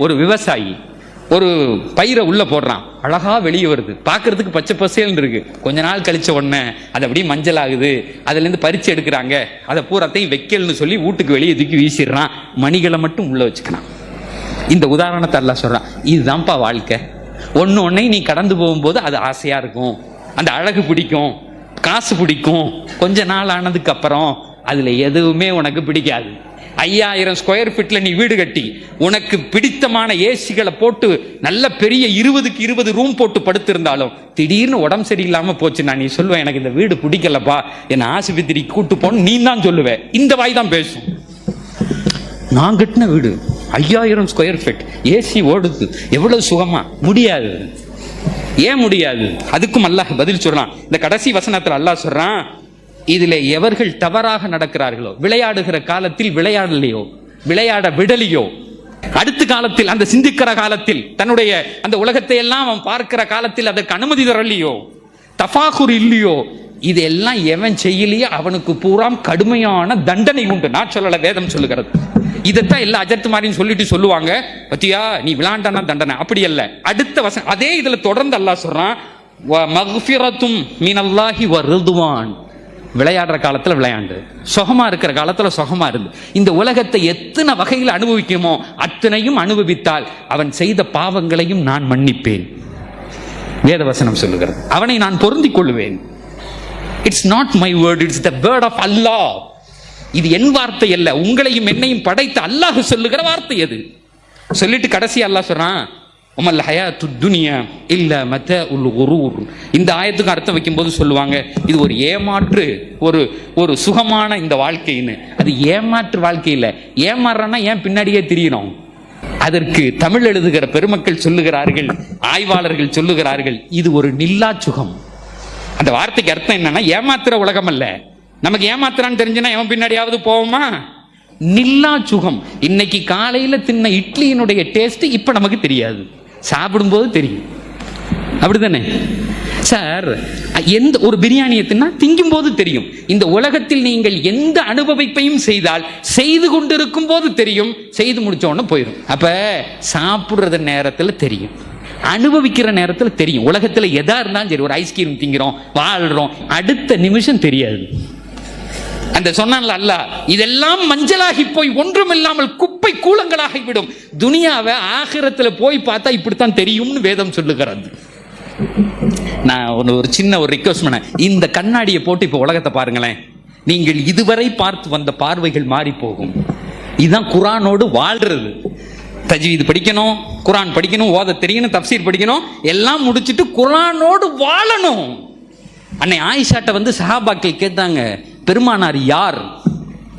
ஒரு விவசாயி ஒரு பயிரை உள்ள போடுறான். அழகா வெளியே வருது. பார்க்கிறதுக்கு பச்சை பசேல்னு இருக்கு. கொஞ்ச நாள் கழிச்ச உடனே அது அப்படியே மஞ்சள் ஆகுது அதுல இருந்து பறிச்சு எடுக்கிறாங்க. அதை பூராத்தையும் வைக்கல்னு சொல்லி வீட்டுக்கு வெளியே தூக்கி வீசிடுறான். மணிகளை மட்டும் உள்ள வச்சுக்கிறான். இந்த உதாரணத்தை எல்லாம் சொல்றான். இதுதான்ப்பா வாழ்க்கை. ஒன்று ஒன்றையும் நீ கடந்து போகும்போது அது ஆசையா இருக்கும். அந்த அழகு பிடிக்கும். காசு பிடிக்கும். கொஞ்ச நாள் ஆனதுக்கு அப்புறம் அதுல எதுவுமே உனக்கு பிடிக்காது. ஐயாயிரம் ஸ்கொயர் ஃபீட்ல நீ வீடு கட்டி உனக்கு பிடித்தமான ஏசிகளை போட்டு நல்ல பெரிய இருபதுக்கு இருபது ரூம் போட்டு படுத்திருந்தாலும் திடீர்னு உடம்பு சரியில்லாம போச்சு நான் நீ சொல்லுவேன் எனக்கு இந்த வீடு பிடிக்கலப்பா. என்னை ஆஸ்பத்திரி கூட்டு போன்னு நீ தான் சொல்லுவேன் இந்த வாய் தான் பேசும். நான் கட்டின வீடு ஐயாயிரம் ஸ்கொயர் ஃபீட் ஏசி ஓடுது. எவ்வளவு சுகமா? முடியாது. ஏன் முடியாது? அதுக்கும் அல்லாஹ் பதில் சொல்றான். இந்த கடைசி வசனத்தில் அல்லாஹ் சொல்றான் இதில் எவர்கள் தவறாக நடக்கிறார்களோ விளையாடுகிற காலத்தில் விளையாடலையோ விளையாட விடலையோ அடுத்த காலத்தில் அந்த சிந்திக்கிற காலத்தில் தன்னுடைய அந்த உலகத்தை எல்லாம் அவன் பார்க்கிற காலத்தில் அதற்கு அனுமதி தரலையோ தஃபாகுர் இல்லையோ இதெல்லாம் எவன் செய்யலையோ அவனுக்கு பூராம் கடுமையான தண்டனை உண்டு. நான் சொல்லல வேதம் சொல்லுகிறது. இதைத்தான் எல்லா அஜர்த்து சொல்லிட்டு சொல்லுவாங்க. பத்தியா நீ விளாண்டானா தண்டனை. அப்படி அல்ல. அடுத்த வசம் அதே இதுல தொடர்ந்து அல்லாஹ் சொல்றான் "வ மீனல்லாஹி வருதுவான் விளையாடுற காலத்தில் விளையாண்டு. சுகமா இருக்கிற காலத்தில் சுகமா இருந்து. இந்த உலகத்தை எத்தனை வகையில் அனுபவிக்குமோ அத்தனையும் அனுபவித்தால் அவன் செய்த பாவங்களையும் நான் மன்னிப்பேன். வேதவசனம் சொல்லுகிறது. அவனை நான் பொருந்திக் கொள்வேன். It's not my word it's the word of Allah இது என் வார்த்தை அல்ல. உங்களையும் என்னையும் படைத்த அல்லாஹ் சொல்லுகிற வார்த்தை அது. சொல்லிட்டு கடைசி அல்லாஹ் சொல்றான் உமல் ஹயாத்து துனியா இல்ல மத்த உல் குரூர் இந்த ஆயத்துக்கு அர்த்தம் வைக்கும்போது சொல்லுவாங்க இது ஒரு ஏமாற்று ஒரு ஒரு சுகமான இந்த வாழ்க்கைன்னு. அது ஏமாற்று வாழ்க்கை இல்லை. ஏமாறுறன்னா ஏன் பின்னாடியே தெரியணும்? அதற்கு தமிழ் எழுதுகிற பெருமக்கள் சொல்லுகிறார்கள் ஆய்வாளர்கள் சொல்லுகிறார்கள் இது ஒரு நில்லா சுகம். அந்த வார்த்தைக்கு அர்த்தம் என்னன்னா ஏமாத்துற உலகம் அல்ல. நமக்கு ஏமாத்துறான்னு தெரிஞ்சுன்னா எவன் பின்னாடியாவது போவோமா? நில்லா சுகம். இன்னைக்கு காலையில தின்ன இட்லியினுடைய டேஸ்ட் இப்ப நமக்கு தெரியாது. சாப்பிடும்போது தெரியும். அப்படிதானே சார் எந்த ஒரு பிரியாணியை தின்னா திங்கும் போது தெரியும். இந்த உலகத்தில் நீங்கள் எந்த அனுபவிப்பையும் செய்தால் செய்து கொண்டிருக்கும் போது தெரியும் செய்து முடிச்ச போயிடும். அப்ப சாப்பிடுறது நேரத்தில் தெரியும். அனுபவிக்கிற நேரத்தில் தெரியும். உலகத்தில் எதா இருந்தாலும் சரி ஒரு ஐஸ்கிரீம் திங்கிறோம் வாழ்றோம் அடுத்த நிமிஷம் தெரியாது. அந்த சொன்னான்ல அல்ல இதெல்லாம் மஞ்சளாகி போய் ஒன்றும் இல்லாமல் குப்பை கூலங்களாகி விடும். துனியாவை ஆகிரத்தில் போய் பார்த்தா இப்படித்தான் தெரியும்னு வேதம் சொல்லுகிறது. நான் ஒரு ஒரு சின்ன ஒரு ரிக்வஸ்ட் பண்ணேன் இந்த கண்ணாடியை போட்டு இப்போ உலகத்தை பாருங்களேன். நீங்கள் இதுவரை பார்த்து வந்த பார்வைகள் மாறி போகும். இதுதான் குரானோடு வாழ்றது. தஜ்வீது படிக்கணும் குரான் படிக்கணும் ஓத தெரியணும் தப்சீர் படிக்கணும் எல்லாம் முடிச்சிட்டு குரானோடு வாழணும். அன்னை ஆயிஷாட்ட வந்து சஹாபாக்கள் கேட்டாங்க பெருமானார் யார்?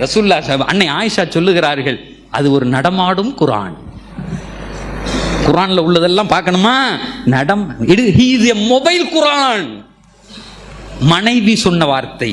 ரசூல்லா சாஹிப் அன்னை ஆயிஷா சொல்லுகிறார்கள் அது ஒரு நடமாடும் குரான் குரான்ல உள்ளதெல்லாம் பார்க்கணுமா? நடம் இது he is a mobile Quran மனைவி சொன்ன வார்த்தை.